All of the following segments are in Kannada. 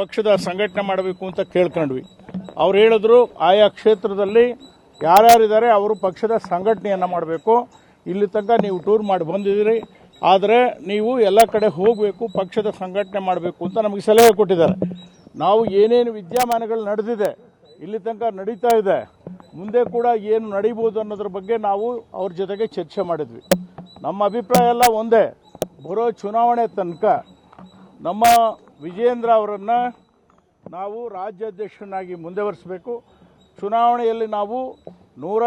ಪಕ್ಷದ ಸಂಘಟನೆ ಮಾಡಬೇಕು ಅಂತ ಕೇಳ್ಕೊಂಡ್ವಿ. ಅವ್ರು ಹೇಳಿದ್ರು, ಆಯಾ ಕ್ಷೇತ್ರದಲ್ಲಿ ಯಾರ್ಯಾರಿದ್ದಾರೆ ಅವರು ಪಕ್ಷದ ಸಂಘಟನೆಯನ್ನು ಮಾಡಬೇಕು. ಇಲ್ಲಿ ತನಕ ನೀವು ಟೂರ್ ಮಾಡಿ ಬಂದಿದ್ದೀರಿ. ಆದರೆ ನೀವು ಎಲ್ಲ ಕಡೆ ಹೋಗಬೇಕು, ಪಕ್ಷದ ಸಂಘಟನೆ ಮಾಡಬೇಕು ಅಂತ ನಮಗೆ ಸಲಹೆ ಕೊಟ್ಟಿದ್ದಾರೆ. ನಾವು ಏನೇನು ವಿದ್ಯಮಾನಗಳು ನಡೆದಿದೆ, ಇಲ್ಲಿ ತನಕ ನಡೀತಾ ಇದೆ. ಮುಂದೆ ಕೂಡ ಏನು ನಡೀಬೋದು ಅನ್ನೋದ್ರ ಬಗ್ಗೆ ನಾವು ಅವ್ರ ಜೊತೆಗೆ ಚರ್ಚೆ ಮಾಡಿದ್ವಿ. ನಮ್ಮ ಅಭಿಪ್ರಾಯ ಎಲ್ಲ ಒಂದೇ. ಬರೋ ಚುನಾವಣೆ ತನಕ ನಮ್ಮ ವಿಜೇಂದ್ರ ಅವರನ್ನು ನಾವು ರಾಜ್ಯಾಧ್ಯಕ್ಷರನ್ನಾಗಿ ಮುಂದುವರಿಸಬೇಕು. ಚುನಾವಣೆಯಲ್ಲಿ ನಾವು ನೂರ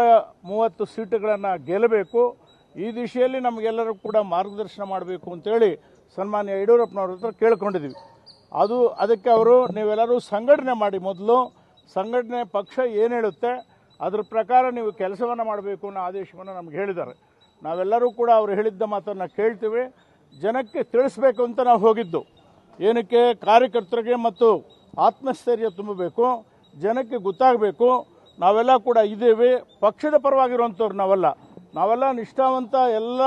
ಮೂವತ್ತು ಸೀಟುಗಳನ್ನು ಗೆಲ್ಲಬೇಕು. ಈ ದಿಶೆಯಲ್ಲಿ ನಮಗೆಲ್ಲರೂ ಕೂಡ ಮಾರ್ಗದರ್ಶನ ಮಾಡಬೇಕು ಅಂತೇಳಿ ಸನ್ಮಾನ್ಯ ಯಡಿಯೂರಪ್ಪನವ್ರ ಹತ್ರ ಕೇಳ್ಕೊಂಡಿದ್ದೀವಿ ಅದು ಅದಕ್ಕೆ ಅವರು ನೀವೆಲ್ಲರೂ ಸಂಘಟನೆ ಮಾಡಿ ಮೊದಲು. ಸಂಘಟನೆ ಪಕ್ಷ ಏನು ಹೇಳುತ್ತೆ, ಅದ್ರ ಪ್ರಕಾರ ನೀವು ಕೆಲಸವನ್ನು ಮಾಡಬೇಕು ಅನ್ನೋ ಆದೇಶವನ್ನು ನಮ್ಗೆ ಹೇಳಿದ್ದಾರೆ. ನಾವೆಲ್ಲರೂ ಕೂಡ ಅವರು ಹೇಳಿದ್ದ ಮಾತನ್ನು ಕೇಳ್ತೀವಿ. ಜನಕ್ಕೆ ತಿಳಿಸ್ಬೇಕು ಅಂತ ನಾವು ಹೋಗಿದ್ದು. ಏನಕ್ಕೆ ಕಾರ್ಯಕರ್ತರಿಗೆ ಮತ್ತು ಆತ್ಮಸ್ಥೈರ್ಯ ತುಂಬಬೇಕು, ಜನಕ್ಕೆ ಗೊತ್ತಾಗಬೇಕು, ನಾವೆಲ್ಲ ಕೂಡ ಇದ್ದೇವೆ, ಪಕ್ಷದ ಪರವಾಗಿರುವಂಥವ್ರು ನಾವೆಲ್ಲ. ನಾವೆಲ್ಲ ನಿಷ್ಠಾವಂತ ಎಲ್ಲ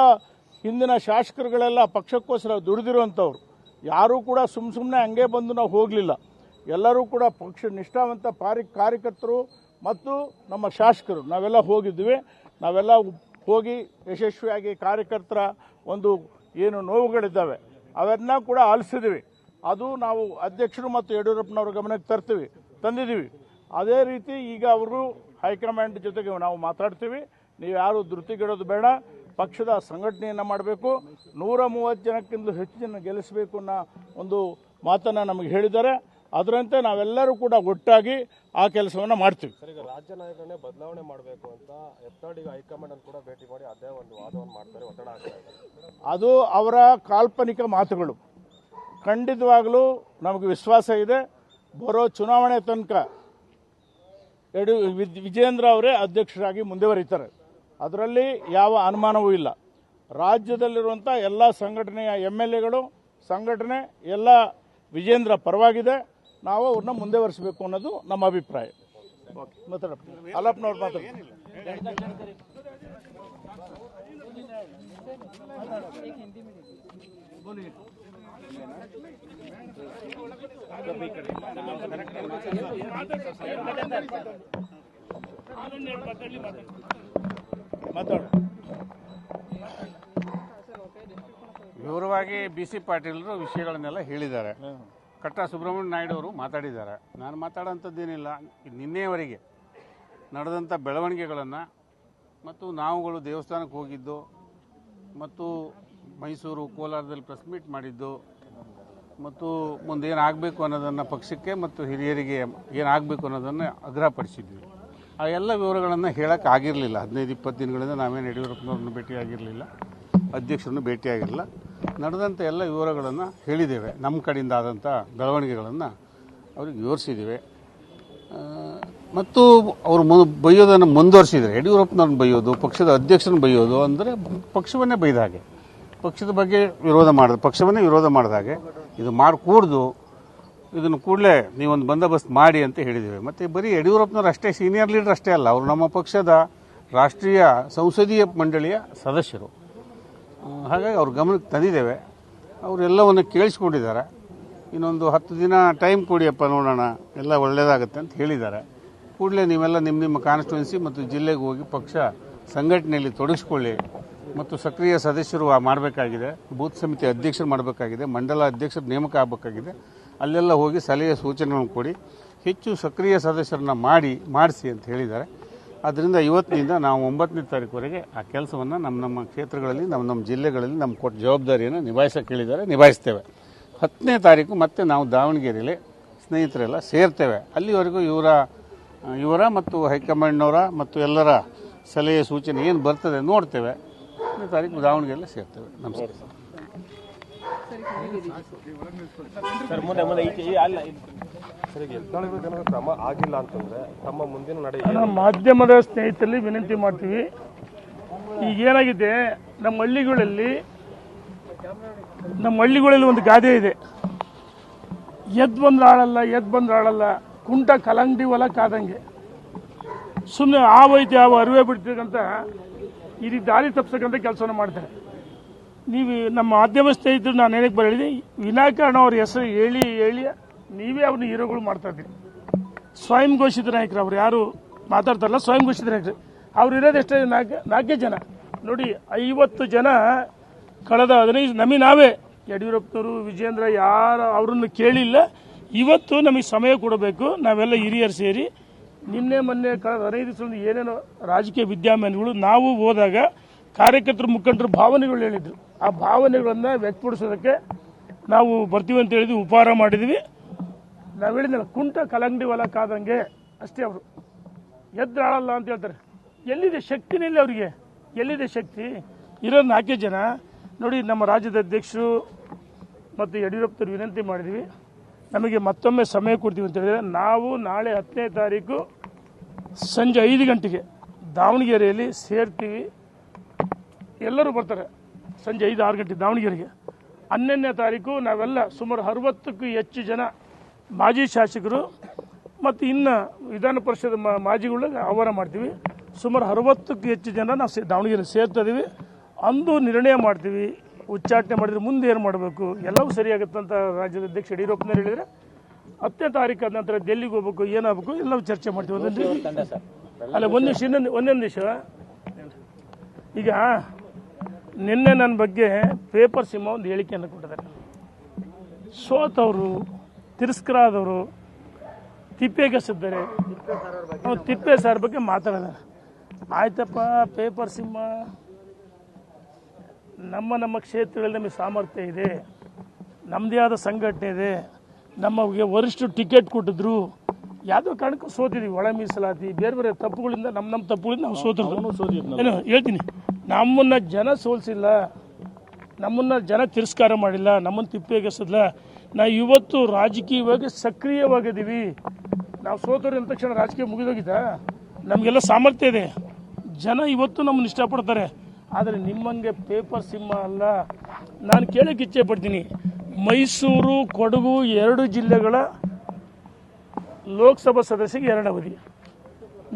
ಹಿಂದಿನ ಶಾಸಕರುಗಳೆಲ್ಲ ಪಕ್ಷಕ್ಕೋಸ್ಕರ ದುಡಿದಿರುವಂಥವ್ರು. ಯಾರೂ ಕೂಡ ಸುಮ್ಮ ಸುಮ್ಮನೆ ಹಂಗೆ ಬಂದು ನಾವು ಹೋಗಲಿಲ್ಲ. ಎಲ್ಲರೂ ಕೂಡ ಪಕ್ಷ ನಿಷ್ಠಾವಂತ ಪಾರಿ ಕಾರ್ಯಕರ್ತರು ಮತ್ತು ನಮ್ಮ ಶಾಸಕರು. ನಾವೆಲ್ಲ ಹೋಗಿದ್ವಿ. ನಾವೆಲ್ಲ ಹೋಗಿ ಯಶಸ್ವಿಯಾಗಿ ಕಾರ್ಯಕರ್ತರ ಒಂದು ಏನು ನೋವುಗಳಿದ್ದಾವೆ, ಅವೆಲ್ಲ ಕೂಡ ಆಲಿಸಿದ್ವಿ. ಅದು ನಾವು ಅಧ್ಯಕ್ಷರು ಮತ್ತು ಯಡಿಯೂರಪ್ಪನವ್ರ ಗಮನಕ್ಕೆ ತರ್ತೀವಿ ತಂದಿದ್ದೀವಿ. ಅದೇ ರೀತಿ ಈಗ ಅವರು ಹೈಕಮಾಂಡ್ ಜೊತೆಗೆ ನಾವು ಮಾತಾಡ್ತೀವಿ. ನೀವು ಯಾರು ಧೃತಿಗಿಡೋದು ಬೇಡ. ಪಕ್ಷದ ಸಂಘಟನೆಯನ್ನು ಮಾಡಬೇಕು. ನೂರ ಮೂವತ್ತು ಜನಕ್ಕಿಂತ ಹೆಚ್ಚು ಜನ ಗೆಲ್ಲಿಸಬೇಕು ಅನ್ನೋ ಒಂದು ಮಾತನ್ನು ನಮಗೆ ಹೇಳಿದ್ದಾರೆ. ಅದರಂತೆ ನಾವೆಲ್ಲರೂ ಕೂಡ ಒಟ್ಟಾಗಿ ಆ ಕೆಲಸವನ್ನು ಮಾಡ್ತೀವಿ. ಸರ್ ಈಗ ರಾಜ್ಯ ನಾಯಕರನ್ನೇ ಬದಲಾವಣೆ ಮಾಡಬೇಕು ಅಂತ ಎತ್ತಡಿಗೆ ಹೈಕಮಾಂಡ್ ಅನ್ನು ಕೂಡ ಭೇಟಿ ಮಾಡಿ ಅದೇ ಒಂದು ವಾದವನ್ನು ಮಾಡ್ತಾರೆ ಒತ್ತಡ ಅದು ಅವರ ಕಾಲ್ಪನಿಕ ಮಾತುಗಳು. ಖಂಡಿತವಾಗಲೂ ನಮಗೆ ವಿಶ್ವಾಸ ಇದೆ. ಬರೋ ಚುನಾವಣೆ ತನಕ ಯಡಿ ವಿಜಯೇಂದ್ರ ವಿಜೇಂದ್ರ ಅವರೇ ಅಧ್ಯಕ್ಷರಾಗಿ ಮುಂದುವರಿತಾರೆ. ಅದರಲ್ಲಿ ಯಾವ ಅನುಮಾನವೂ ಇಲ್ಲ. ರಾಜ್ಯದಲ್ಲಿರುವಂಥ ಎಲ್ಲ ಸಂಘಟನೆಯ ಎಂ ಎಲ್ ಎಗಳು ಸಂಘಟನೆ ಎಲ್ಲ ವಿಜೇಂದ್ರ ಪರವಾಗಿದೆ. ನಾವು ಅವ್ರನ್ನ ಮುಂದುವರಿಸಬೇಕು ಅನ್ನೋದು ನಮ್ಮ ಅಭಿಪ್ರಾಯ. ಅಲ್ಲಪ್ಪನವ್ರು ಮಾತಾಡಿ ಮಾತಾಡು ವಿವರವಾಗಿ ಬಿ ಸಿ ಪಾಟೀಲರು ವಿಷಯಗಳನ್ನೆಲ್ಲ ಹೇಳಿದ್ದಾರೆ. ಕಟ್ಟ ಸುಬ್ರಹ್ಮಣ್ಯ ನಾಯ್ಡು ಅವರು ಮಾತಾಡಿದ್ದಾರೆ. ನಾನು ಮಾತಾಡೋಂಥದ್ದೇನಿಲ್ಲ. ನಿನ್ನೆಯವರೆಗೆ ನಡೆದಂಥ ಬೆಳವಣಿಗೆಗಳನ್ನು ಮತ್ತು ನಾವುಗಳು ದೇವಸ್ಥಾನಕ್ಕೆ ಹೋಗಿದ್ದು ಮತ್ತು ಮೈಸೂರು ಕೋಲಾರದಲ್ಲಿ ಪ್ರೆಸ್ ಮೀಟ್ ಮಾಡಿದ್ದು ಮತ್ತು ಮುಂದೆ ಆಗಬೇಕು ಅನ್ನೋದನ್ನು ಪಕ್ಷಕ್ಕೆ ಮತ್ತು ಹಿರಿಯರಿಗೆ ಏನಾಗಬೇಕು ಅನ್ನೋದನ್ನು ಆಗ್ರಹಪಡಿಸಿದ್ವಿ ಆ ಎಲ್ಲ ವಿವರಗಳನ್ನು ಹೇಳೋಕ್ಕಾಗಿರಲಿಲ್ಲ ಹದಿನೈದು, ಇಪ್ಪತ್ತು ದಿನಗಳಿಂದ ನಾವೇನು ಯಡಿಯೂರಪ್ಪನವ್ರನ್ನ ಭೇಟಿಯಾಗಿರಲಿಲ್ಲ. ಅಧ್ಯಕ್ಷರನ್ನು ಭೇಟಿಯಾಗಿರಲಿಲ್ಲ. ನಡೆದಂಥ ಎಲ್ಲ ವಿವರಗಳನ್ನು ಹೇಳಿದ್ದೇವೆ. ನಮ್ಮ ಕಡೆಯಿಂದ ಆದಂಥ ಬೆಳವಣಿಗೆಗಳನ್ನು ಅವ್ರಿಗೆ ವಿವರಿಸಿದ್ದೇವೆ. ಮತ್ತು ಅವರು ಮು, ಬೈಯೋದನ್ನು ಮುಂದುವರಿಸಿದರೆ ಯಡಿಯೂರಪ್ಪನವ್ರನ್ನ ಬೈಯೋದು, ಪಕ್ಷದ ಅಧ್ಯಕ್ಷರನ್ನ ಬೈಯೋದು ಅಂದರೆ ಪಕ್ಷವನ್ನೇ ಬೈದ ಹಾಗೆ. ಪಕ್ಷದ ಬಗ್ಗೆ ವಿರೋಧ ಮಾಡಿದ, ಪಕ್ಷವನ್ನೇ ವಿರೋಧ ಮಾಡಿದ ಹಾಗೆ ಇದು ಮಾಡಿಕೂಡ್ದು ಇದನ್ನು ಕೂಡಲೇ ನೀವೊಂದು ಬಂದೋಬಸ್ತ್ ಮಾಡಿ ಅಂತ ಹೇಳಿದ್ದೀವಿ. ಮತ್ತು ಬರೀ ಯಡಿಯೂರಪ್ಪನವ್ರು ಅಷ್ಟೇ ಸೀನಿಯರ್ ಲೀಡರ್ ಅಷ್ಟೇ ಅಲ್ಲ, ಅವರು ನಮ್ಮ ಪಕ್ಷದ ರಾಷ್ಟ್ರೀಯ ಸಂಸದೀಯ ಮಂಡಳಿಯ ಸದಸ್ಯರು. ಹಾಗಾಗಿ ಅವ್ರ ಗಮನಕ್ಕೆ ತಂದಿದ್ದೇವೆ. ಅವರೆಲ್ಲವನ್ನು ಕೇಳಿಸ್ಕೊಂಡಿದ್ದಾರೆ. ಇನ್ನೊಂದು ಹತ್ತು ದಿನ ಟೈಮ್ ಕೊಡಿಯಪ್ಪ ನೋಡೋಣ, ಎಲ್ಲ ಒಳ್ಳೆಯದಾಗುತ್ತೆ ಅಂತ ಹೇಳಿದ್ದಾರೆ. ಕೂಡಲೇ ನೀವೆಲ್ಲ ನಿಮ್ಮ ನಿಮ್ಮ ಕಾನ್ಸ್ಟಿಟ್ಯೂನ್ಸಿ ಮತ್ತು ಜಿಲ್ಲೆಗೆ ಹೋಗಿ ಪಕ್ಷ ಸಂಘಟನೆಯಲ್ಲಿ ತೊಡಗಿಸ್ಕೊಳ್ಳಿ. ಮತ್ತು ಸಕ್ರಿಯ ಸದಸ್ಯರು ಮಾಡಬೇಕಾಗಿದೆ, ಬೂತ್ ಸಮಿತಿ ಅಧ್ಯಕ್ಷರು ಮಾಡಬೇಕಾಗಿದೆ, ಮಂಡಲ ಅಧ್ಯಕ್ಷರು ನೇಮಕ ಆಗಬೇಕಾಗಿದೆ. ಅಲ್ಲೆಲ್ಲ ಹೋಗಿ ಸಲಹೆ ಸೂಚನೆಗಳನ್ನು ಕೊಡಿ, ಹೆಚ್ಚು ಸಕ್ರಿಯ ಸದಸ್ಯರನ್ನ ಮಾಡಿ, ಮಾಡಿಸಿ ಅಂತ ಹೇಳಿದ್ದಾರೆ. ಅದರಿಂದ ಇವತ್ತಿನಿಂದ ನಾವು ಒಂಬತ್ತನೇ ತಾರೀಕುವರೆಗೆ ಆ ಕೆಲಸವನ್ನು ನಮ್ಮ ನಮ್ಮ ಕ್ಷೇತ್ರಗಳಲ್ಲಿ, ನಮ್ಮ ನಮ್ಮ ಜಿಲ್ಲೆಗಳಲ್ಲಿ ನಮ್ಮ ಕೊಟ್ಟ ಜವಾಬ್ದಾರಿಯನ್ನು ನಿಭಾಯಿಸೋಕೆ ಹೇಳಿದ್ದಾರೆ ನಿಭಾಯಿಸ್ತೇವೆ. ಹತ್ತನೇ ತಾರೀಕು ಮತ್ತೆ ನಾವು ದಾವಣಗೆರೆಯಲ್ಲಿ ಸ್ನೇಹಿತರೆಲ್ಲ ಸೇರ್ತೇವೆ. ಅಲ್ಲಿವರೆಗೂ ಇವರ ಇವರ ಮತ್ತು ಹೈಕಮಾಂಡ್ನವರ ಮತ್ತು ಎಲ್ಲರ ಸಲಹೆ ಸೂಚನೆ ಏನು ಬರ್ತದೆ ನೋಡ್ತೇವೆ. ಹತ್ತನೇ ತಾರೀಕು ದಾವಣಗೆರೆಲ್ಲ ಸೇರ್ತೇವೆ. ನಮಸ್ಕಾರ. ಸರ್ ಮುಂದೆ ಮುಂದೆ ಈ- ಅಲ್ಲ. ಸರ್ ಕ್ರಮ ಆಗಿಲ್ಲ ಅಂತಂದ್ರೆ ತಮ್ಮ ಮುಂದಿನ ನಡೆ ಮಾಧ್ಯಮದ ಸ್ನೇಹಿತರಲ್ಲಿ ವಿನಂತಿ ಮಾಡ್ತೀವಿ. ಈಗ ಏನಾಗಿದೆ ನಮ್ಮ ಹಳ್ಳಿಗಳಲ್ಲಿ ನಮ್ಮ ಹಳ್ಳಿಗಳಲ್ಲಿ ಒಂದು ಗಾದೆ ಇದೆ. ಎದ್ ಬಂದ್ರೆ ಆಳಲ್ಲ ಎದ್ ಬಂದ್ರೆ ಆಳಲ್ಲ ಕುಂಟ ಕಲಂಗಡಿ ಹೊಲ ಕಾದಂಗೆ. ಸುಮ್ಮನೆ ಆ ಹೋಯ್ತು ಯಾವ ಅರಿವೆ ಬಿಡ್ತಕ್ಕಂತ ಈ ರೀತಿ ದಾರಿ ತಪ್ಸಕ್ಕಂತ ಕೆಲಸವನ್ನು ಮಾಡ್ತಾರೆ. ನೀವು ನಮ್ಮ ಮಾಧ್ಯಮ ಸ್ನೇಹಿತರು ನಾನು ಏನಕ್ಕೆ ಬರಲಿದೆ ವಿನಾಕಾರಣ ಅವ್ರ ಹೆಸರು ಹೇಳಿ ಹೇಳಿ ನೀವೇ ಅವ್ರನ್ನ ಹೀರೋಗಳು ಮಾಡ್ತಾ ಇದ್ದೀರಿ. ಸ್ವಯಂ ಘೋಷಿತ ನಾಯಕರು ಅವ್ರು ಯಾರು ಮಾತಾಡ್ತಾರಲ್ಲ, ಸ್ವಯಂ ಘೋಷಿತ ನಾಯಕರು. ಅವ್ರು ಇರೋದು ಎಷ್ಟೇ ನಾಲ್ಕು, ನಾಲ್ಕೇ ಜನ. ನೋಡಿ, ಐವತ್ತು ಜನ ಕಳೆದ ಹದಿನೈದು, ನಮಗೆ ನಾವೇ, ಯಡಿಯೂರಪ್ಪನವರು ವಿಜೇಂದ್ರ ಯಾರು ಅವ್ರನ್ನ ಕೇಳಿಲ್ಲ. ಇವತ್ತು ನಮಗೆ ಸಮಯ ಕೊಡಬೇಕು, ನಾವೆಲ್ಲ ಹಿರಿಯರು ಸೇರಿ ನಿನ್ನೆ, ಮೊನ್ನೆ, ಕಳೆದ ಹದಿನೈದು ದಿವಸದಿಂದ ಏನೇನೋ ರಾಜಕೀಯ ವಿದ್ಯಮಾನಗಳು, ನಾವು ಹೋದಾಗ ಕಾರ್ಯಕರ್ತರು, ಮುಖಂಡರು ಭಾವನೆಗಳು ಹೇಳಿದ್ರು. ಆ ಭಾವನೆಗಳನ್ನು ವ್ಯಕ್ತಪಡಿಸೋದಕ್ಕೆ ನಾವು ಬರ್ತೀವಿ ಅಂತ ಹೇಳಿದ್ವಿ ಉಪಹಾರ ಮಾಡಿದ್ವಿ. ನಾವು ಹೇಳಿದ್ನಲ್ಲ, ಕುಂಟ ಕಲಂಗಡಿ ಹೊಲ ಕಾದಂಗೆ ಅಷ್ಟೇ ಅವರು. ಎದ್ರಾಳಲ್ಲ ಅಂತ ಹೇಳ್ತಾರೆ. ಎಲ್ಲಿದೆ ಶಕ್ತಿನಿಲ್ಲ ಅವರಿಗೆ? ಎಲ್ಲಿದೆ ಶಕ್ತಿ? ಇರೋ ನಾಲ್ಕೇ ಜನ. ನೋಡಿ, ನಮ್ಮ ರಾಜ್ಯದ ಅಧ್ಯಕ್ಷರು ಮತ್ತು ಯಡಿಯೂರಪ್ಪರು ವಿನಂತಿ ಮಾಡಿದ್ವಿ. ನಮಗೆ ಮತ್ತೊಮ್ಮೆ ಸಮಯ ಕೊಡ್ತೀವಿ ಅಂತ ಹೇಳಿದ್ರೆ, ನಾವು ನಾಳೆ ಹತ್ತನೇ ತಾರೀಕು ಸಂಜೆ ಐದು ಗಂಟೆಗೆ ದಾವಣಗೆರೆಯಲ್ಲಿ ಸೇರ್ತೀವಿ ಎಲ್ಲರೂ ಬರ್ತಾರೆ. ಸಂಜೆ ಐದು, ಆರು ಗಂಟೆ ದಾವಣಗೆರೆಗೆ. ಹನ್ನೊಂದನೇ ತಾರೀಕು ನಾವೆಲ್ಲ ಸುಮಾರು ಅರವತ್ತಕ್ಕೂ ಹೆಚ್ಚು ಜನ ಮಾಜಿ ಶಾಸಕರು ಮತ್ತು ಇನ್ನು ವಿಧಾನ ಪರಿಷತ್ ಮಾಜಿಗಳು ಆಹ್ವಾನ ಮಾಡ್ತೀವಿ. ಸುಮಾರು ಅರವತ್ತಕ್ಕೂ ಹೆಚ್ಚು ಜನ ನಾವು ಸೇ, ದಾವಣಗೆರೆ ಸೇರ್ತಾ ಇದೀವಿ ಅಂದು ನಿರ್ಣಯ ಮಾಡ್ತೀವಿ. ಉಚ್ಚಾಟನೆ ಮಾಡಿದ್ರೆ ಮುಂದೆ ಏನು ಮಾಡಬೇಕು? ಎಲ್ಲವೂ ಸರಿಯಾಗುತ್ತಂತ ರಾಜ್ಯದ ಅಧ್ಯಕ್ಷ ಯಡಿಯೂರಪ್ಪನವ್ರು ಹೇಳಿದರೆ ಹತ್ತನೇ ತಾರೀಕು ಆದ ನಂತರ ಡೆಲ್ಲಿಗೆ ಹೋಗ್ಬೇಕು ಏನಾಗಬೇಕು ಎಲ್ಲವೂ ಚರ್ಚೆ ಮಾಡ್ತೀವಿ. ಒಂದೊಂದು ಅಲ್ಲ ಒಂದು ನಿಮಿಷ ಇನ್ನೊಂದು ಒಂದೊಂದು ನಿಮಿಷ. ಈಗ ನಿನ್ನೆ ನನ್ನ ಬಗ್ಗೆ ಪೇಪರ್ ಸಿಂಹ ಒಂದು ಹೇಳಿಕೆಯನ್ನು ಕೊಟ್ಟಿದ್ದಾರೆ. ಸೋತವರು ತಿರಸ್ಕಾರ ಆದವರು ತಿಪ್ಪೆಗೆಸಿದ್ದಾರೆ ಅವ್ರು ತಿಪ್ಪೆ ಸಾರ್ ಬಗ್ಗೆ ಮಾತಾಡಿದ್ದಾರೆ. ಆಯ್ತಪ್ಪ ಪೇಪರ್ ಸಿಂಹ. ನಮ್ಮ ನಮ್ಮ ಕ್ಷೇತ್ರಗಳಲ್ಲಿ ನಮಗೆ ಸಾಮರ್ಥ್ಯ ಇದೆ. ನಮ್ಮದೇ ಆದ ಸಂಘಟನೆ ಇದೆ. ನಮಗೆ ವರಿಷ್ಠ ಟಿಕೆಟ್ ಕೊಟ್ಟಿದ್ರು. ಯಾವುದೋ ಕಾರಣಕ್ಕೂ ಸೋತಿದ್ವಿ. ಒಳ ಮೀಸಲಾತಿ ಬೇರೆ ಬೇರೆ ತಪ್ಪುಗಳಿಂದ ನಮ್ಮ ನಮ್ಮ ತಪ್ಪುಗಳಿಂದ ನಾವು ಸೋತಿದ್ರು ಏನು ಹೇಳ್ತೀನಿ. ನಮ್ಮನ್ನ ಜನ ಸೋಲಿಸಿಲ್ಲ. ನಮ್ಮನ್ನ ಜನ ತಿರಸ್ಕಾರ ಮಾಡಿಲ್ಲ. ನಮ್ಮನ್ನು ತಿಪ್ಪೆಗೆಸಲ್ಲ ನಾ ಇವತ್ತು ರಾಜಕೀಯವಾಗಿ ಸಕ್ರಿಯವಾಗಿದ್ದೀವಿ. ನಾವು ಸೋತರು ಅಂದ ತಕ್ಷಣ ರಾಜಕೀಯ ಮುಗಿದೋಗಿದ್ದ ನಮಗೆಲ್ಲ ಸಾಮರ್ಥ್ಯ ಇದೆ. ಜನ ಇವತ್ತು ನಮ್ಮನ್ನು ಇಷ್ಟಪಡ್ತಾರೆ. ಆದರೆ ನಿಮ್ಮಂಗೆ ಪೇಪರ್ ಸಿಂಹ ಅಲ್ಲ. ನಾನು ಕೇಳಕ್ಕೆ ಇಚ್ಛೆ ಪಡ್ತೀನಿ. ಮೈಸೂರು, ಕೊಡಗು ಎರಡು ಜಿಲ್ಲೆಗಳ ಲೋಕಸಭಾ ಸದಸ್ಯರಿಗೆ ಎರಡು ಅವಧಿ.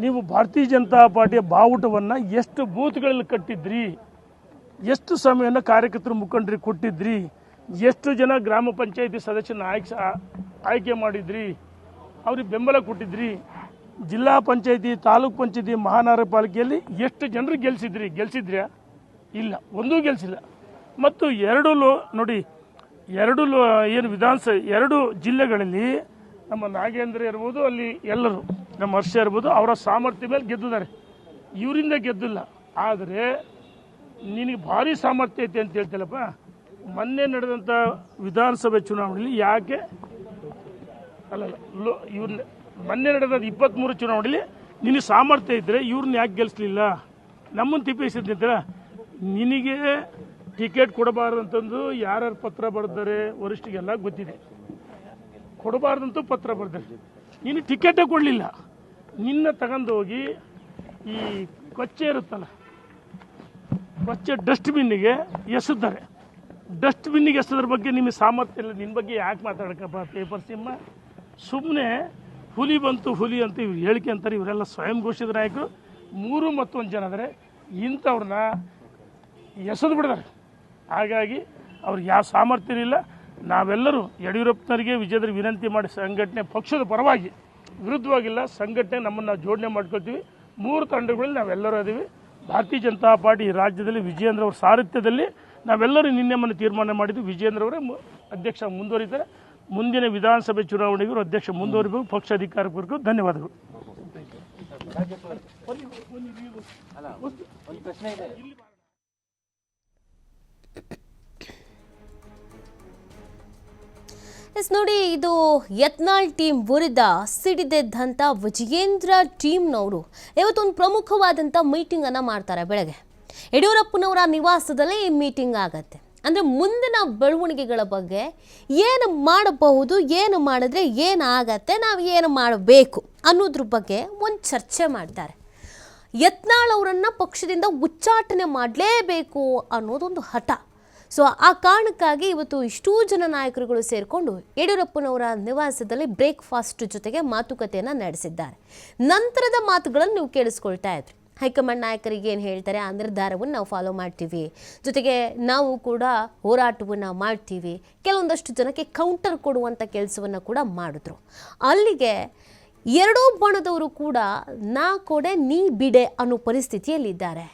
ನೀವು ಭಾರತೀಯ ಜನತಾ ಪಾರ್ಟಿಯ ಬಾವುಟವನ್ನು ಎಷ್ಟು ಬೂತ್ಗಳಲ್ಲಿ ಕಟ್ಟಿದ್ರಿ? ಎಷ್ಟು ಸಮಯವನ್ನು ಕಾರ್ಯಕರ್ತರು ಮುಖಂಡರಿಗೆ ಕೊಟ್ಟಿದ್ರಿ? ಎಷ್ಟು ಜನ ಗ್ರಾಮ ಪಂಚಾಯಿತಿ ಸದಸ್ಯನ ಆಯ್ಕೆ ಆಯ್ಕೆ ಮಾಡಿದ್ರಿ? ಅವ್ರಿಗೆ ಬೆಂಬಲ ಕೊಟ್ಟಿದ್ರಿ? ಜಿಲ್ಲಾ ಪಂಚಾಯತಿ, ತಾಲೂಕ್ ಪಂಚಾಯತಿ, ಮಹಾನಗರ ಪಾಲಿಕೆಯಲ್ಲಿ ಎಷ್ಟು ಜನರು ಗೆಲ್ಸಿದ್ರಿ? ಗೆಲ್ಸಿದ್ರ್ಯಾ ಇಲ್ಲ, ಒಂದೂ ಗೆಲ್ಸಿಲ್ಲ. ಮತ್ತು ಎರಡು ಲೋ, ನೋಡಿ ಎರಡು ಏನು ವಿಧಾನಸಭೆ ಎರಡು ಜಿಲ್ಲೆಗಳಲ್ಲಿ ನಮ್ಮ ನಾಗೇಂದ್ರ ಇರ್ಬೋದು, ಅಲ್ಲಿ ಎಲ್ಲರೂ ನಮ್ಮ ಹರ್ಷ ಇರ್ಬೋದು, ಅವರ ಸಾಮರ್ಥ್ಯ ಮೇಲೆ ಗೆದ್ದಿದ್ದಾರೆ. ಇವರಿಂದ ಗೆದ್ದಿಲ್ಲ. ಆದರೆ ನಿನಗೆ ಭಾರಿ ಸಾಮರ್ಥ್ಯ ಐತೆ ಅಂತ ಹೇಳ್ತಿಲ್ಲಪ್ಪ ಮೊನ್ನೆ ನಡೆದಂಥ ವಿಧಾನಸಭೆ ಚುನಾವಣೆಯಲ್ಲಿ ಯಾಕೆ ಅಲ್ಲ ಲೋ ಇವ್ರನ್ನ ಮೊನ್ನೆ ನಡೆದ ಇಪ್ಪತ್ತ್ಮೂರು ಚುನಾವಣೆಯಲ್ಲಿ ನಿನಗೆ ಸಾಮರ್ಥ್ಯ ಇದ್ದರೆ ಇವ್ರನ್ನ ಯಾಕೆ ಗೆಲ್ಲಿಸ್ಲಿಲ್ಲ ನಮ್ಮನ್ನು ತಿಪ್ಪಿಸಿದ್ದಿದ್ರೆ ನಿನಗೆ ಟಿಕೆಟ್ ಕೊಡಬಾರ್ದಂತಂದು ಯಾರ್ಯಾರು ಪತ್ರ ಬರೆದರೆ ವರಿಷ್ಠಿಗೆಲ್ಲ ಗೊತ್ತಿದೆ. ಕೊಡಬಾರ್ದಂತೂ ಪತ್ರ ಬರೆದರೆ ನೀನು ಟಿಕೆಟೇ ಕೊಡಲಿಲ್ಲ. ನಿನ್ನ ತಗೊಂಡೋಗಿ ಈ ಕೊಚ್ಚೆ ಇರುತ್ತಲ್ಲ, ಕೊಚ್ಚೆ ಡಸ್ಟ್ಬಿನ್ನಿಗೆ ಎಸೆದ್ದಾರೆ. ಡಸ್ಟ್ಬಿನ್ನಿಗೆ ಎಸೆದ್ರ ಬಗ್ಗೆ ನಿಮಗೆ ಸಾಮರ್ಥ್ಯ ಇಲ್ಲ. ನಿನ್ನ ಬಗ್ಗೆ ಯಾಕೆ ಮಾತಾಡಕಪ್ಪ, ಪೇಪರ್ ಸಿಮ್ಮ ಸುಮ್ಮನೆ ಹುಲಿ ಬಂತು ಹುಲಿ ಅಂತ ಇವ್ರು ಹೇಳಿಕೆ ಅಂತಾರೆ. ಇವರೆಲ್ಲ ಸ್ವಯಂ ಘೋಷಿತ ನಾಯಕರು. ಮೂರು ಮತ್ತೊಂದು ಜನ ಆದರೆ ಇಂಥವ್ರನ್ನ ಎಸೆದು ಬಿಡಿದಾರೆ ಹಾಗಾಗಿ ಅವ್ರಿಗೆ ಯಾವ ಸಾಮರ್ಥ್ಯ ಇಲ್ಲ. ನಾವೆಲ್ಲರೂ ಯಡಿಯೂರಪ್ಪನವರಿಗೆ ವಿಜೇಂದ್ರ ವಿನಂತಿ ಮಾಡಿ ಸಂಘಟನೆ ಪಕ್ಷದ ಪರವಾಗಿ ವಿರುದ್ಧವಾಗಿಲ್ಲ. ಸಂಘಟನೆ ನಮ್ಮನ್ನು ಜೋಡಣೆ ಮಾಡ್ಕೊಳ್ತೀವಿ. ಮೂರು ತಂಡಗಳಲ್ಲಿ ನಾವೆಲ್ಲರೂ ಅದೀವಿ ಭಾರತೀಯ ಜನತಾ ಪಾರ್ಟಿ ರಾಜ್ಯದಲ್ಲಿ ವಿಜೇಂದ್ರ ಅವರ ಸಾರಥ್ಯದಲ್ಲಿ ನಾವೆಲ್ಲರೂ ನಿನ್ನೆ ಮೊನ್ನೆ ತೀರ್ಮಾನ ಮಾಡಿದ್ದು ವಿಜಯೇಂದ್ರ ಅವರೇ ಅಧ್ಯಕ್ಷ ಮುಂದುವರಿತಾರೆ. ಮುಂದಿನ ವಿಧಾನಸಭೆ ಚುನಾವಣೆಗೂ ಅಧ್ಯಕ್ಷ ಮುಂದುವರಿಬೇಕು ಪಕ್ಷ ಅಧಿಕಾರಕ್ಕೂ ಧನ್ಯವಾದಗಳು. ಎಸ್, ನೋಡಿ, ಇದು ಯತ್ನಾಳ್ ಟೀಮ್ ವಿರುದ್ಧ ಸಿಡಿದೆದ್ದಂಥ ವಿಜಯೇಂದ್ರ ಟೀಮ್ನವರು ಇವತ್ತೊಂದು ಪ್ರಮುಖವಾದಂಥ ಮೀಟಿಂಗನ್ನು ಮಾಡ್ತಾರೆ ಬೆಳಗ್ಗೆ. ಯಡಿಯೂರಪ್ಪನವರ ನಿವಾಸದಲ್ಲಿ ಈ ಮೀಟಿಂಗ್ ಆಗತ್ತೆ. ಅಂದರೆ ಮುಂದಿನ ಬೆಳವಣಿಗೆಗಳ ಬಗ್ಗೆ ಏನು ಮಾಡಬಹುದು, ಏನು ಮಾಡಿದ್ರೆ ಆಗತ್ತೆ, ನಾವು ಏನು ಮಾಡಬೇಕು ಅನ್ನೋದ್ರ ಬಗ್ಗೆ ಒಂದು ಚರ್ಚೆ ಮಾಡ್ತಾರೆ. ಯತ್ನಾಳ್ ಅವರನ್ನು ಪಕ್ಷದಿಂದ ಉಚ್ಚಾಟನೆ ಮಾಡಲೇಬೇಕು ಅನ್ನೋದೊಂದು ಹಠ. ಸೊ ಆ ಕಾರಣಕ್ಕಾಗಿ ಇವತ್ತು ಇಷ್ಟೂ ಜನ ನಾಯಕರುಗಳು ಸೇರಿಕೊಂಡು ಯಡಿಯೂರಪ್ಪನವರ ನಿವಾಸದಲ್ಲಿ ಬ್ರೇಕ್ಫಾಸ್ಟ್ ಜೊತೆಗೆ ಮಾತುಕತೆಯನ್ನು ನಡೆಸಿದ್ದಾರೆ. ನಂತರದ ಮಾತುಗಳನ್ನು ನೀವು ಕೇಳಿಸ್ಕೊಳ್ತಾ ಇದ್ರಿ. ಹೈಕಮಾಂಡ್ ನಾಯಕರಿಗೆ ಏನು ಹೇಳ್ತಾರೆ? ಆ ನಿರ್ಧಾರವನ್ನು ನಾವು ಫಾಲೋ ಮಾಡ್ತೀವಿ. ಜೊತೆಗೆ ನಾವು ಕೂಡ ಹೋರಾಟವನ್ನು ಮಾಡ್ತೀವಿ. ಕೆಲವೊಂದಷ್ಟು ಜನಕ್ಕೆ ಕೌಂಟರ್ ಕೊಡುವಂಥ ಕೆಲಸವನ್ನು ಕೂಡ ಮಾಡಿದ್ರು. ಅಲ್ಲಿಗೆ ಎರಡೂ ಬಣದವರು ಕೂಡ, ನಾ ಕೊಡೆ, ನೀ ಬಿಡೆ ಅನ್ನೋ ಪರಿಸ್ಥಿತಿಯಲ್ಲಿದ್ದಾರೆ.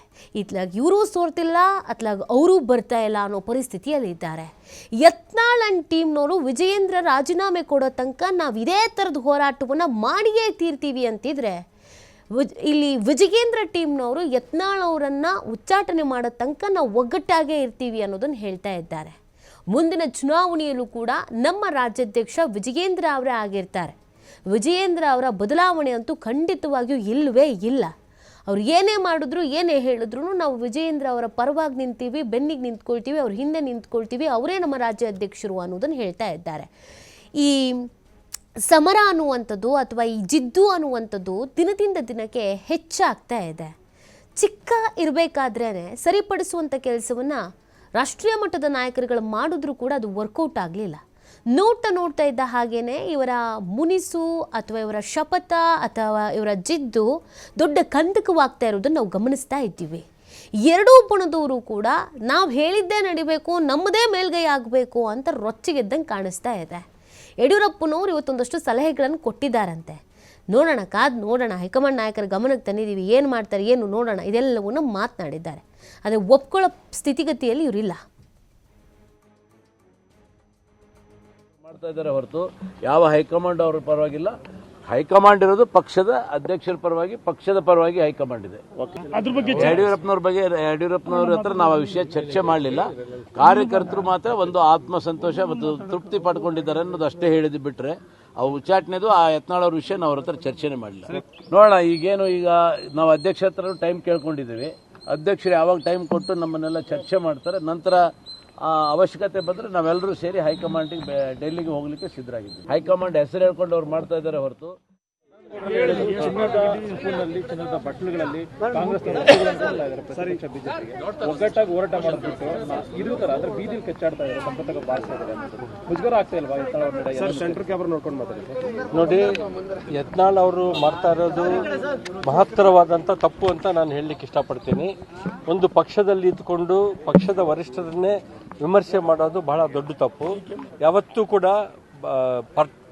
ಇತ್ಲಾಗ ಇವರೂ ಸೋರ್ತಿಲ್ಲ, ಅತ್ಲಾಗ ಅವರು ಬರ್ತಾ ಇಲ್ಲ ಅನ್ನೋ ಪರಿಸ್ಥಿತಿಯಲ್ಲಿದ್ದಾರೆ. ಯತ್ನಾಳ್ ಅಂಡ್ ಟೀಮ್ನವರು ವಿಜಯೇಂದ್ರ ರಾಜೀನಾಮೆ ಕೊಡೋ ತನಕ ನಾವು ಇದೇ ಥರದ ಹೋರಾಟವನ್ನು ಮಾಡಿಯೇ ತೀರ್ತೀವಿ ಅಂತಿದ್ರೆ, ವಿಜ್, ಇಲ್ಲಿ ವಿಜಯೇಂದ್ರ ಟೀಮ್ನವರು ಯತ್ನಾಳ್ ಅವರನ್ನು ಉಚ್ಚಾಟನೆ ಮಾಡೋ ತನಕ ನಾವು ಒಗ್ಗಟ್ಟಾಗೇ ಇರ್ತೀವಿ ಅನ್ನೋದನ್ನು ಹೇಳ್ತಾ ಇದ್ದಾರೆ. ಮುಂದಿನ ಚುನಾವಣೆಯಲ್ಲೂ ಕೂಡ ನಮ್ಮ ರಾಜ್ಯಾಧ್ಯಕ್ಷ ವಿಜಯೇಂದ್ರ ಅವರೇ ಆಗಿರ್ತಾರೆ. ವಿಜಯೇಂದ್ರ ಅವರ ಬದಲಾವಣೆ ಅಂತೂ ಖಂಡಿತವಾಗಿಯೂ ಇಲ್ಲವೇ ಇಲ್ಲ. ಅವ್ರು ಏನೇ ಮಾಡಿದ್ರು, ಏನೇ ಹೇಳಿದ್ರು ನಾವು ವಿಜಯೇಂದ್ರ ಅವರ ಪರವಾಗಿ ನಿಂತೀವಿ, ಬೆನ್ನಿಗೆ ನಿಂತ್ಕೊಳ್ತೀವಿ, ಅವ್ರ ಹಿಂದೆ ನಿಂತ್ಕೊಳ್ತೀವಿ, ಅವರೇ ನಮ್ಮ ರಾಜ್ಯ ಅಧ್ಯಕ್ಷರು ಅನ್ನೋದನ್ನು ಹೇಳ್ತಾ ಇದ್ದಾರೆ. ಈ ಸಮರ ಅನ್ನುವಂಥದ್ದು ಅಥವಾ ಈ ಜಿದ್ದು ಅನ್ನುವಂಥದ್ದು ದಿನದಿಂದ ದಿನಕ್ಕೆ ಹೆಚ್ಚಾಗ್ತಾ ಇದೆ. ಚಿಕ್ಕ ಇರಬೇಕಾದ್ರೇ ಸರಿಪಡಿಸುವಂಥ ಕೆಲಸವನ್ನು ರಾಷ್ಟ್ರೀಯ ಮಟ್ಟದ ನಾಯಕರುಗಳು ಮಾಡಿದ್ರೂ ಕೂಡ ಅದು ವರ್ಕೌಟ್ ಆಗಲಿಲ್ಲ. ನೋಡ್ತಾ ನೋಡ್ತಾ ಇದ್ದ ಹಾಗೇನೆ ಇವರ ಮುನಿಸು ಅಥವಾ ಇವರ ಶಪಥ ಅಥವಾ ಇವರ ಜಿದ್ದು ದೊಡ್ಡ ಕಂದಕವಾಗ್ತಾ ಇರೋದನ್ನು ನಾವು ಗಮನಿಸ್ತಾ ಇದ್ದೀವಿ. ಎರಡೂ ಬಣದವರು ಕೂಡ ನಾವು ಹೇಳಿದ್ದೇ ನಡಿಬೇಕು, ನಮ್ಮದೇ ಮೇಲ್ಗೈ ಆಗಬೇಕು ಅಂತ ರೊಚ್ಚಿಗೆದ್ದಂಗೆ ಕಾಣಿಸ್ತಾ ಇದೆ. ಯಡಿಯೂರಪ್ಪನವರು ಇವತ್ತೊಂದಷ್ಟು ಸಲಹೆಗಳನ್ನು ಕೊಟ್ಟಿದ್ದಾರಂತೆ. ನೋಡೋಣ, ಕಾದ್ ನೋಡೋಣ, ಹೈಕಮಾಂಡ್ ನಾಯಕರ ಗಮನಕ್ಕೆ ತಂದಿದ್ದೀವಿ, ಏನು ಮಾಡ್ತಾರೆ, ಏನು ನೋಡೋಣ, ಇದೆಲ್ಲವನ್ನು ಮಾತನಾಡಿದ್ದಾರೆ. ಆದರೆ ಒಪ್ಕೊಳ್ಳೋ ಸ್ಥಿತಿಗತಿಯಲ್ಲಿ ಇವರಿಲ್ಲ. ಮಾಡ್ತಾ ಇದ್ದಾರೆ ಹೊರತು ಯಾವ ಹೈಕಮಾಂಡ್ ಅವರ ಪರವಾಗಿಲ್ಲ. ಹೈಕಮಾಂಡ್ ಇರೋದು ಪಕ್ಷದ ಅಧ್ಯಕ್ಷರ ಪರವಾಗಿ ಪಕ್ಷದ ಪರವಾಗಿ ಹೈಕಮಾಂಡ್ ಇದೆ. ಯಡಿಯೂರಪ್ಪನವ್ರ ಬಗ್ಗೆ ಯಡಿಯೂರಪ್ಪನವ್ರ ಹತ್ರ ನಾವು ಆ ವಿಷಯ ಚರ್ಚೆ ಮಾಡಲಿಲ್ಲ. ಕಾರ್ಯಕರ್ತರು ಮಾತ್ರ ಒಂದು ಆತ್ಮ ಸಂತೋಷ ಮತ್ತು ತೃಪ್ತಿ ಪಡ್ಕೊಂಡಿದ್ದಾರೆ ಅನ್ನೋದು ಅಷ್ಟೇ ಹೇಳಿದ್ದು ಬಿಟ್ರೆ ಆ ಉಚ್ಚಾಟನೆದು ಆ ಯತ್ನಾಳವ್ರ ಅವ್ರ ವಿಷಯ ನಾವು ಅವ್ರ ಹತ್ರ ಚರ್ಚೆನೆ ಮಾಡಲಿಲ್ಲ. ನೋಡೋಣ ಈಗೇನು ಈಗ ನಾವು ಅಧ್ಯಕ್ಷ ಹತ್ರ ಟೈಮ್ ಕೇಳ್ಕೊಂಡಿದ್ದೀವಿ. ಅಧ್ಯಕ್ಷರು ಯಾವಾಗ ಟೈಮ್ ಕೊಟ್ಟು ನಮ್ಮನ್ನೆಲ್ಲ ಚರ್ಚೆ ಮಾಡ್ತಾರೆ. ನಂತರ ಅವಶ್ಯಕತೆ ಬಂದರೆ ನಾವೆಲ್ಲರೂ ಸೇರಿ ಹೈಕಮಾಂಡಿಗೆ ಡೆಲ್ಲಿಗೆ ಹೋಗ್ಲಿಕ್ಕೆ ಸಿದ್ಧರಾಗಿದ್ದೀವಿ. ಹೈಕಮಾಂಡ್ ಹೆಸರು ಹೇಳ್ಕೊಂಡು ಅವ್ರು ಮಾಡ್ತಾ ಇದ್ದಾರೆ ಹೊರತು ಚಿನ್ನದ ಸ್ಪೂನಲ್ಲಿ ಚಿನ್ನದ ಬಟ್ಲುಗಳಲ್ಲಿ ಕಾಂಗ್ರೆಸ್ ಬಿಜೆಪಿಗೆ. ಒಗ್ಗಟ್ಟಾಗಿ ಹೋರಾಟ ಮಾಡಿಬಿಟ್ಟು ಇದು ತರ ಅಂದ್ರೆ ಬೀದಿಲಿ ಕೆಚ್ಚಾಡ್ತಾ ಇದ್ದಾರೆ ಸಂಪತ್ತಾಗ ಇದ್ದಾರೆ ಮುಜುಗರ ಆಗ್ತಾ ಇಲ್ವಾ ಸರ್ ಸೆಂಟ್ರ್ ಕ್ಯಾಮ್ರಾ ನೋಡ್ಕೊಂಡು ಮಾತಾಡಿ. ನೋಡಿ ಯತ್ನಾಳ್ ಅವರು ಮಾಡ್ತಾ ಇರೋದು ಮಹತ್ತರವಾದಂಥ ತಪ್ಪು ಅಂತ ನಾನು ಹೇಳಲಿಕ್ಕೆ ಇಷ್ಟಪಡ್ತೀನಿ. ಒಂದು ಪಕ್ಷದಲ್ಲಿ ಇದ್ಕೊಂಡು ಪಕ್ಷದ ವರಿಷ್ಠರನ್ನೇ ವಿಮರ್ಶೆ ಮಾಡೋದು ಬಹಳ ದೊಡ್ಡ ತಪ್ಪು. ಯಾವತ್ತೂ ಕೂಡ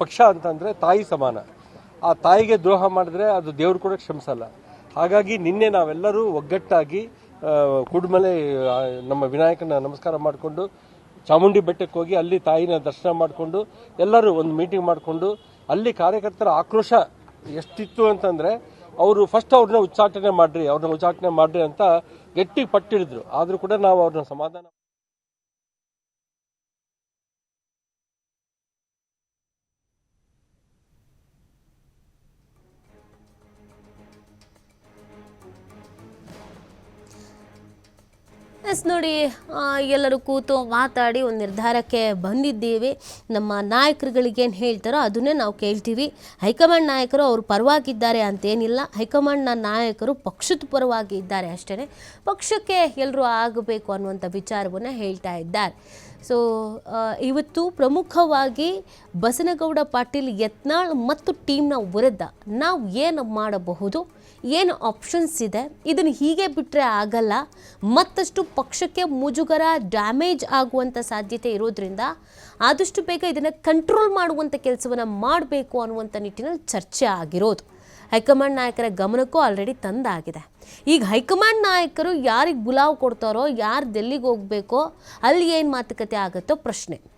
ಪಕ್ಷ ಅಂತಂದ್ರೆ ತಾಯಿ ಸಮಾನ. ಆ ತಾಯಿಗೆ ದ್ರೋಹ ಮಾಡಿದ್ರೆ ಅದು ದೇವ್ರು ಕೂಡ ಕ್ಷಮಿಸಲ್ಲ. ಹಾಗಾಗಿ ನಿನ್ನೆ ನಾವೆಲ್ಲರೂ ಒಗ್ಗಟ್ಟಾಗಿ ಕೂಡ್ಮಲೆ ನಮ್ಮ ವಿನಾಯಕನ ನಮಸ್ಕಾರ ಮಾಡಿಕೊಂಡು, ಚಾಮುಂಡಿ ಬೆಟ್ಟಕ್ಕೆ ಹೋಗಿ ಅಲ್ಲಿ ತಾಯಿನ ದರ್ಶನ ಮಾಡಿಕೊಂಡು, ಎಲ್ಲರೂ ಒಂದು ಮೀಟಿಂಗ್ ಮಾಡಿಕೊಂಡು, ಅಲ್ಲಿ ಕಾರ್ಯಕರ್ತರ ಆಕ್ರೋಶ ಎಷ್ಟಿತ್ತು ಅಂತಂದರೆ, ಅವರು ಫಸ್ಟ್ ಅವ್ರನ್ನ ಉಚ್ಚಾಟನೆ ಮಾಡ್ರಿ, ಅವ್ರನ್ನ ಉಚ್ಚಾಟನೆ ಮಾಡ್ರಿ ಅಂತ ಗಟ್ಟಿ ಪಟ್ಟಿಡಿದ್ರು. ಆದರೂ ಕೂಡ ನಾವು ಅವ್ರನ್ನ ಸಮಾಧಾನ ಎಸ್ ನೋಡಿ ಎಲ್ಲರೂ ಕೂತು ಮಾತಾಡಿ ಒಂದು ನಿರ್ಧಾರಕ್ಕೆ ಬಂದಿದ್ದೀವಿ. ನಮ್ಮ ನಾಯಕರುಗಳಿಗೆ ಏನು ಹೇಳ್ತಾರೋ ಅದನ್ನೇ ನಾವು ಕೇಳ್ತೀವಿ. ಹೈಕಮಾಂಡ್ ನಾಯಕರು ಅವರು ಪರವಾಗಿದ್ದಾರೆ ಅಂತೇನಿಲ್ಲ. ಹೈಕಮಾಂಡ್ನ ನಾಯಕರು ಪಕ್ಷದ ಪರವಾಗಿ ಇದ್ದಾರೆ ಅಷ್ಟೇ ಪಕ್ಷಕ್ಕೆ ಎಲ್ಲರೂ ಆಗಬೇಕು ಅನ್ನುವಂಥ ವಿಚಾರವನ್ನು ಹೇಳ್ತಾ ಇದ್ದಾರೆ. ಸೊ ಇವತ್ತು ಪ್ರಮುಖವಾಗಿ ಬಸನಗೌಡ ಪಾಟೀಲ್ ಯತ್ನಾಳ್ ಮತ್ತು ಟೀಮ್ನ ವಿರುದ್ಧ ನಾವು ಏನು ಮಾಡಬಹುದು? ಏನು ಆಪ್ಷನ್ಸ್ ಇದೆ? ಇದನ್ನು ಹೀಗೆ ಬಿಟ್ಟರೆ ಆಗಲ್ಲ. ಮತ್ತಷ್ಟು ಪಕ್ಷಕ್ಕೆ ಮುಜುಗರ ಡ್ಯಾಮೇಜ್ ಆಗುವಂಥ ಸಾಧ್ಯತೆ ಇರೋದ್ರಿಂದ ಆದಷ್ಟು ಬೇಗ ಇದನ್ನು ಕಂಟ್ರೋಲ್ ಮಾಡುವಂಥ ಕೆಲಸವನ್ನು ಮಾಡಬೇಕು ಅನ್ನುವಂಥ ನಿಟ್ಟಿನಲ್ಲಿ ಚರ್ಚೆ ಆಗಿರೋದು. ಹೈಕಮಾಂಡ್ ನಾಯಕರ ಗಮನಕ್ಕೂ ಆಲ್ರೆಡಿ ತಂದಾಗಿದೆ. ಈಗ ಹೈಕಮಾಂಡ್ ನಾಯಕರು ಯಾರಿಗೆ ಬುಲಾವ್ ಕೊಡ್ತಾರೋ, ಯಾರು ಡೆಲ್ಲಿಗೆ ಹೋಗಬೇಕೋ, ಅಲ್ಲಿ ಏನು ಮಾತುಕತೆ ಆಗುತ್ತೋ ಪ್ರಶ್ನೆ.